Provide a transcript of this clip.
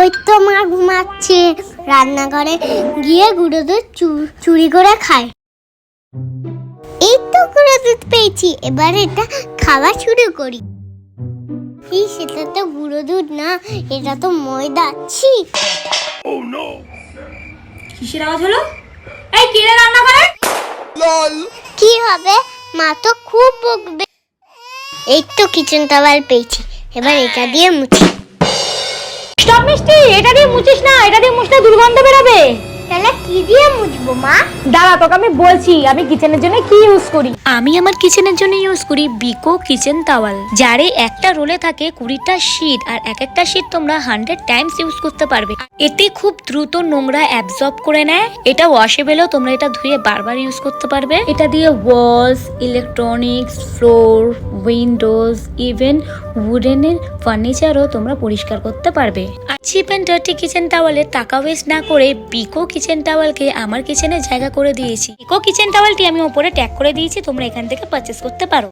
ওই তো মা ঘুমাচ্ছে। রান্নাঘরে গিয়ে গুঁড়ো দুধ চু- চুরি করে খায়। এই তো গুঁড়ো দুধ পেয়েছি এবার এটা খাওয়া শুরু করি। এই সেটা তো গুঁড়ো দুধ না এটা তো ময়দা ছি। কিসের আওয়াজ হলো? এই কিরে রান্না করে কি হবে? মা তো খুব বকবে। এই তো কিচেন টাওয়াল পেয়েছি এবার এটা দিয়ে মুছি। স্টপ মিষ্টি এটা দিয়ে মুছিস না এটা দিয়ে মুছলে দুর্গন্ধ বেরোবে। মুছবো মা? দাঁড়া, তোকে আমি বলছি, আমি কিচেনের জন্য কি ইউজ করি? আমি আমার কিচেনের জন্য ইউজ করি বিকো কিচেন টাওয়াল যারে একটা রোলে থাকে কুড়িটা শীট আর এক একটা শীট তোমরা হান্ড্রেড টাইমস ইউজ করতে পারবে। এতে খুব দ্রুত নোংরা অ্যাবজর্ব করে নেয়। এটা ওয়াশেবেলও তোমরা এটা ধুয়ে বারবার ইউজ করতে পারবে। এটা দিয়ে walls electronics floor windows even উডেনের ফার্নিচারও তোমরা পরিষ্কার করতে পারবে। চিপ অ্যান্ড ডার্টি কিচেন টাওয়ালে টাকা ওয়েস্ট না করে বিকো কিচেন টাওয়ালকে আমার কিচেনে জায়গা করে দিয়েছি। বিকো কিচেন টাওয়ালটি আমি ওপরে ট্যাগ করে দিয়েছি, তোমরা এখান থেকে পারচেস করতে পারো।